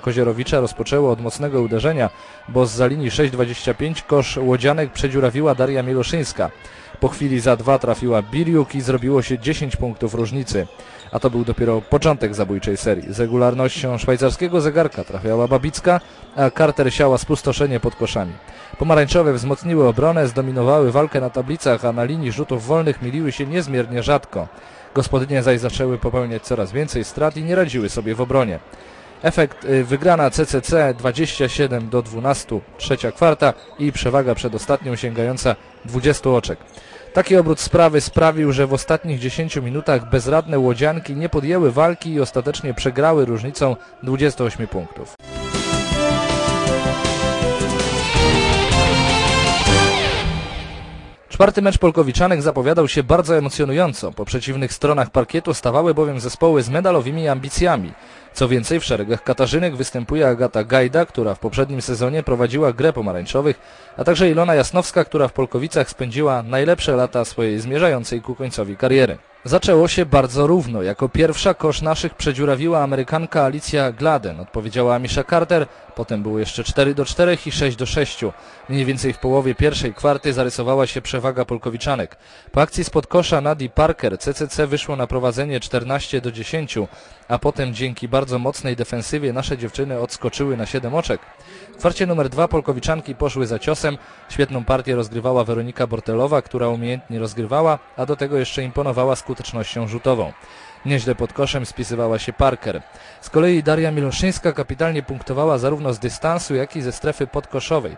Kozierowicza rozpoczęło od mocnego uderzenia, bo z za linii 6.25 kosz łodzianek przedziurawiła Daria Miloszyńska. Po chwili za dwa trafiła Biriuk i zrobiło się 10 punktów różnicy. A to był dopiero początek zabójczej serii. Z regularnością szwajcarskiego zegarka trafiała Babicka, a Carter siała spustoszenie pod koszami. Pomarańczowe wzmocniły obronę, zdominowały walkę na tablicach, a na linii rzutów wolnych miliły się niezmiernie rzadko. Gospodynie zaś zaczęły popełniać coraz więcej strat i nie radziły sobie w obronie. Efekt y, wygrana CCC 27 do 12, trzecia kwarta i przewaga przed ostatnią sięgająca 20 oczek. Taki obrót sprawy sprawił, że w ostatnich 10 minutach bezradne łodzianki nie podjęły walki i ostatecznie przegrały różnicą 28 punktów. Czwarty mecz Polkowiczanek zapowiadał się bardzo emocjonująco. Po przeciwnych stronach parkietu stawały bowiem zespoły z medalowymi ambicjami. Co więcej, w szeregach Katarzynek występuje Agata Gajda, która w poprzednim sezonie prowadziła grę pomarańczowych, a także Ilona Jasnowska, która w Polkowicach spędziła najlepsze lata swojej zmierzającej ku końcowi kariery. Zaczęło się bardzo równo. Jako pierwsza kosz naszych przedziurawiła Amerykanka Alicja Gladen. Odpowiedziała Misha Carter, potem było jeszcze 4 do 4 i 6 do 6. Mniej więcej w połowie pierwszej kwarty zarysowała się przewaga Polkowiczanek. Po akcji spod kosza Nadi Parker CCC wyszło na prowadzenie 14 do 10, a potem dzięki bardzo mocnej defensywie nasze dziewczyny odskoczyły na 7 oczek. W kwarcie numer 2 Polkowiczanki poszły za ciosem. Świetną partię rozgrywała Weronika Bortelowa, która umiejętnie rozgrywała, a do tego jeszcze imponowała skutecznością rzutową. Nieźle pod koszem spisywała się Parker. Z kolei Daria Miloszyńska kapitalnie punktowała zarówno z dystansu, jak i ze strefy podkoszowej.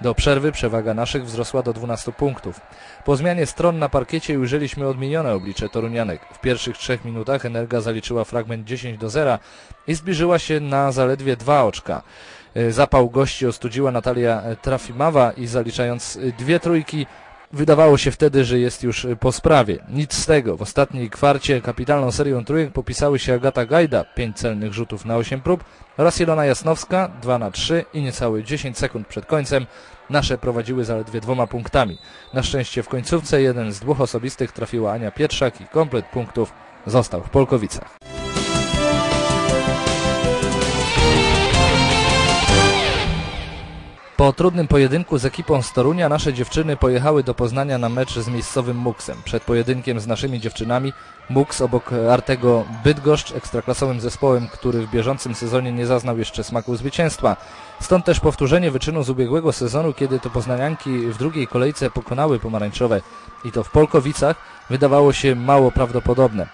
Do przerwy przewaga naszych wzrosła do 12 punktów. Po zmianie stron na parkiecie ujrzeliśmy odmienione oblicze Torunianek. W pierwszych trzech minutach Energa zaliczyła fragment 10 do 0 i zbliżyła się na zaledwie dwa oczka. E, zapał gości ostudziła Natalia Trafimawa i zaliczając e, dwie trójki Wydawało się wtedy, że jest już e, po sprawie. Nic z tego. W ostatniej kwarcie kapitalną serią trójek popisały się Agata Gajda, 5 celnych rzutów na 8 prób oraz Ilona Jasnowska, 2 na 3 i niecałe 10 sekund przed końcem nasze prowadziły zaledwie dwoma punktami. Na szczęście w końcówce jeden z dwóch osobistych trafiła Ania Pietrzak i komplet punktów został w Polkowicach. Po trudnym pojedynku z ekipą z Torunia nasze dziewczyny pojechały do Poznania na mecz z miejscowym Muksem. Przed pojedynkiem z naszymi dziewczynami Muks obok Artego Bydgoszcz, ekstraklasowym zespołem, który w bieżącym sezonie nie zaznał jeszcze smaku zwycięstwa. Stąd też powtórzenie wyczynu z ubiegłego sezonu, kiedy to poznanianki w drugiej kolejce pokonały pomarańczowe i to w Polkowicach, wydawało się mało prawdopodobne.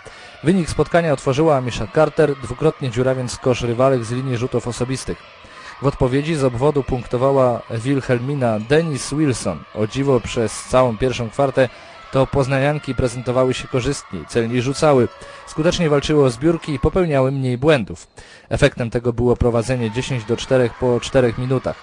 Wynik spotkania otworzyła Misha Carter, dwukrotnie dziurawiąc kosz rywalek z linii rzutów osobistych. W odpowiedzi z obwodu punktowała Wilhelmina Dennis Wilson. O dziwo przez całą pierwszą kwartę to poznanianki prezentowały się korzystniej, celniej rzucały, skutecznie walczyły o zbiórki i popełniały mniej błędów. Efektem tego było prowadzenie 10 do 4 po 4 minutach.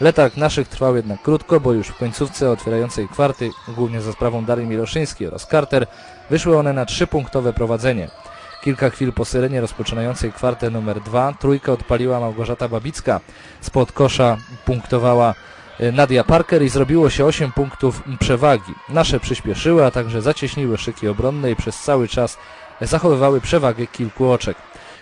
Letarg naszych trwał jednak krótko, bo już w końcówce otwierającej kwarty, głównie za sprawą Darii Miloszyńskiej oraz Carter, wyszły one na trzypunktowe prowadzenie. Kilka chwil po syrenie rozpoczynającej kwartę numer dwa trójkę odpaliła Małgorzata Babicka. Spod kosza punktowała e, Nadia Parker i zrobiło się 8 punktów przewagi. Nasze przyspieszyły, a także zacieśniły szyki obronne i przez cały czas zachowywały przewagę kilku oczek.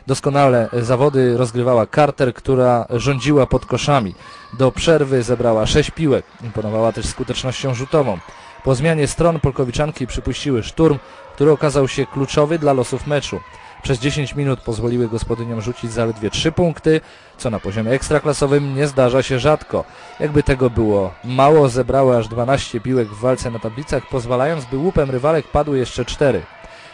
Doskonale zawody rozgrywała Carter, która rządziła pod koszami. Do przerwy zebrała 6 piłek. Imponowała też skutecznością rzutową. Po zmianie stron Polkowiczanki przypuściły szturm, który okazał się kluczowy dla losów meczu. Przez 10 minut pozwoliły gospodyniom rzucić zaledwie 3 punkty, co na poziomie ekstraklasowym nie zdarza się rzadko. Jakby tego było mało, zebrały aż 12 piłek w walce na tablicach, pozwalając, by łupem rywalek padły jeszcze 4.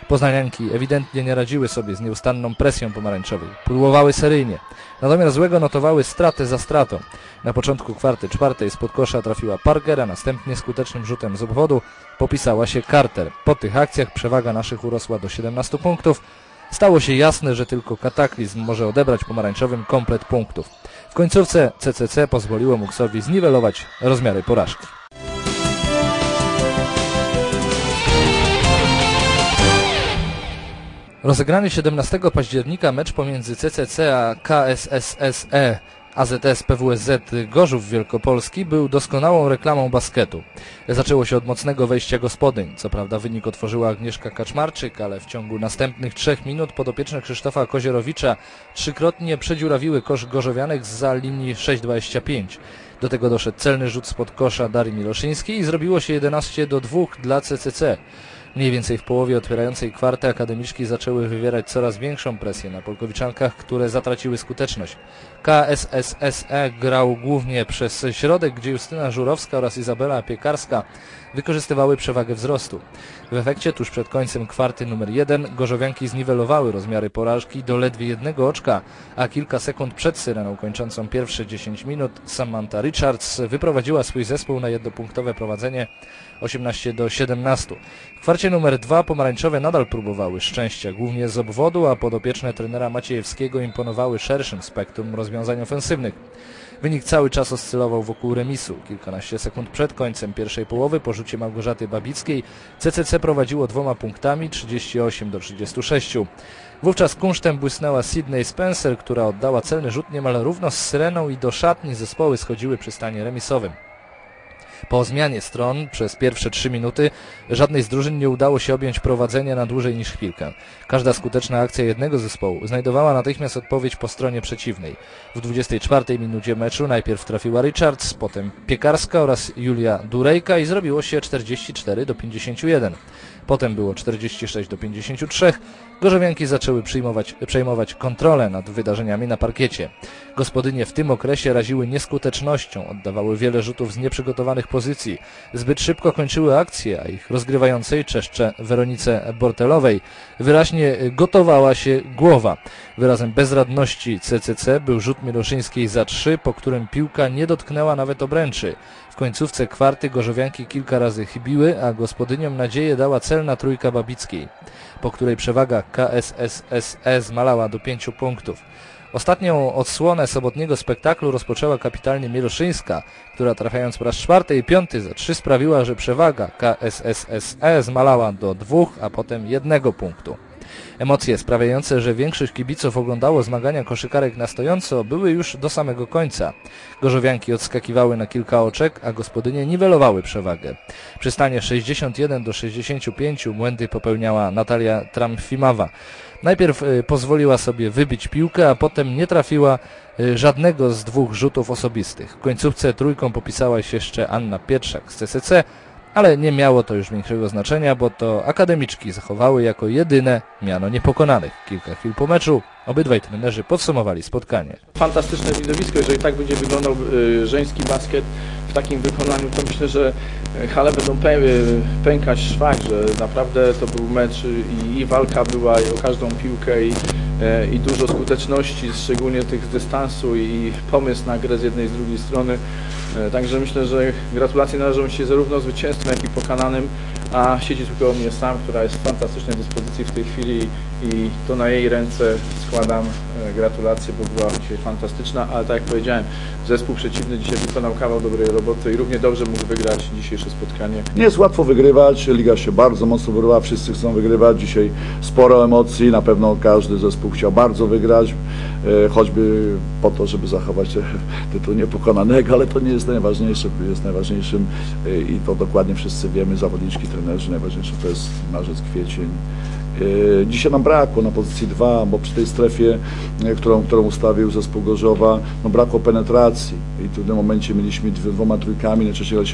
Poznanianki ewidentnie nie radziły sobie z nieustanną presją pomarańczowej. Pudłowały seryjnie. Natomiast złego notowały straty za stratą. Na początku kwarty czwartej spod kosza trafiła Parker, a następnie skutecznym rzutem z obwodu popisała się Carter. Po tych akcjach przewaga naszych urosła do 17 punktów. Stało się jasne, że tylko kataklizm może odebrać pomarańczowym komplet punktów. W końcówce CCC pozwoliło Muksowi zniwelować rozmiary porażki. Rozegrany 17 października mecz pomiędzy CCC a KSSSE AZS PWSZ Gorzów Wielkopolski był doskonałą reklamą basketu. Zaczęło się od mocnego wejścia gospodyń. Co prawda wynik otworzyła Agnieszka Kaczmarczyk, ale w ciągu następnych trzech minut podopieczne Krzysztofa Kozierowicza trzykrotnie przedziurawiły kosz gorzowianek za linii 6,25. Do tego doszedł celny rzut spod kosza Darii Miloszyńskiej i zrobiło się 11 do 2 dla CCC. Mniej więcej w połowie otwierającej kwarty akademiczki zaczęły wywierać coraz większą presję na Polkowiczankach, które zatraciły skuteczność. KSSSE grał głównie przez środek, gdzie Justyna Żurowska oraz Izabela Piekarska wykorzystywały przewagę wzrostu. W efekcie tuż przed końcem kwarty numer 1 gorzowianki zniwelowały rozmiary porażki do ledwie jednego oczka, a kilka sekund przed syreną kończącą pierwsze 10 minut Samantha Richards wyprowadziła swój zespół na jednopunktowe prowadzenie 18 do 17. W kwarcie numer 2 pomarańczowe nadal próbowały szczęścia, głównie z obwodu, a podopieczne trenera Maciejewskiego imponowały szerszym spektrum rozwiązań ofensywnych. Wynik cały czas oscylował wokół remisu. Kilkanaście sekund przed końcem pierwszej połowy po rzucie Małgorzaty Babickiej CCC prowadziło dwoma punktami 38 do 36. Wówczas kunsztem błysnęła Sydney Spencer, która oddała celny rzut niemal równo z syreną i do szatni zespoły schodziły przy stanie remisowym. Po zmianie stron przez pierwsze trzy minuty żadnej z drużyn nie udało się objąć prowadzenia na dłużej niż chwilkę. Każda skuteczna akcja jednego zespołu znajdowała natychmiast odpowiedź po stronie przeciwnej. W 24 minucie meczu najpierw trafiła Richards, potem Piekarska oraz Julia Durejka i zrobiło się 44 do 51. Potem było 46 do 53. Gorzowianki zaczęły przejmować kontrolę nad wydarzeniami na parkiecie. Gospodynie w tym okresie raziły nieskutecznością, oddawały wiele rzutów z nieprzygotowanych pozycji. Zbyt szybko kończyły akcje, a ich rozgrywającej czeszcze Weronice Bortelowej wyraźnie gotowała się głowa. Wyrazem bezradności CCC był rzut Miloszyńskiej za trzy, po którym piłka nie dotknęła nawet obręczy. W końcówce kwarty gorzowianki kilka razy chybiły, a gospodyniom nadzieję dała celna trójka Babickiej, po której przewaga KSSSE zmalała do pięciu punktów. Ostatnią odsłonę sobotniego spektaklu rozpoczęła kapitalnie Miloszyńska, która trafiając po raz czwarty i piąty za trzy sprawiła, że przewaga KSSSE zmalała do dwóch, a potem jednego punktu. Emocje sprawiające, że większość kibiców oglądało zmagania koszykarek na stojąco, były już do samego końca. Gorzowianki odskakiwały na kilka oczek, a gospodynie niwelowały przewagę. Przy stanie 61 do 65 błędy popełniała Natalia Tramfimawa. Najpierw y, pozwoliła sobie wybić piłkę, a potem nie trafiła y, żadnego z dwóch rzutów osobistych. W końcówce trójką popisała się jeszcze Anna Pietrzak z CCC, ale nie miało to już większego znaczenia, bo to akademiczki zachowały jako jedyne miano niepokonanych. Kilka chwil po meczu obydwaj trenerzy podsumowali spotkanie. Fantastyczne widowisko, jeżeli tak będzie wyglądał y, żeński basket w takim wykonaniu, to myślę, że hale będą pę pękać szwach, że naprawdę to był mecz i, i walka była i o każdą piłkę i, i dużo skuteczności, szczególnie tych z dystansu i pomysł na grę z jednej i z drugiej strony. Także myślę, że gratulacje należą się zarówno zwycięzcom, jak i pokananym, a siedzi tylko mnie sam, która jest w fantastycznej dyspozycji w tej chwili i to na jej ręce składam e, gratulacje, bo była dzisiaj fantastyczna, ale tak jak powiedziałem, zespół przeciwny dzisiaj wykonał kawał dobrej roboty i równie dobrze mógł wygrać dzisiejsze spotkanie. Nie jest łatwo wygrywać, liga się bardzo mocno wyrywa, wszyscy chcą wygrywać, dzisiaj sporo emocji, na pewno każdy zespół chciał bardzo wygrać, e, choćby po to, żeby zachować tytuł niepokonanego, ale to nie jest najważniejsze, jest najważniejszym e, i to dokładnie wszyscy wiemy, zawodniczki, trenerzy, najważniejsze to jest marzec, kwiecień. E, Dzisiaj nam brakło na pozycji 2, bo przy tej strefie, e, którą, którą ustawił zespół Gorzowa, no brakło penetracji. I w tym momencie mieliśmy dwoma trójkami, najczęściej graliśmy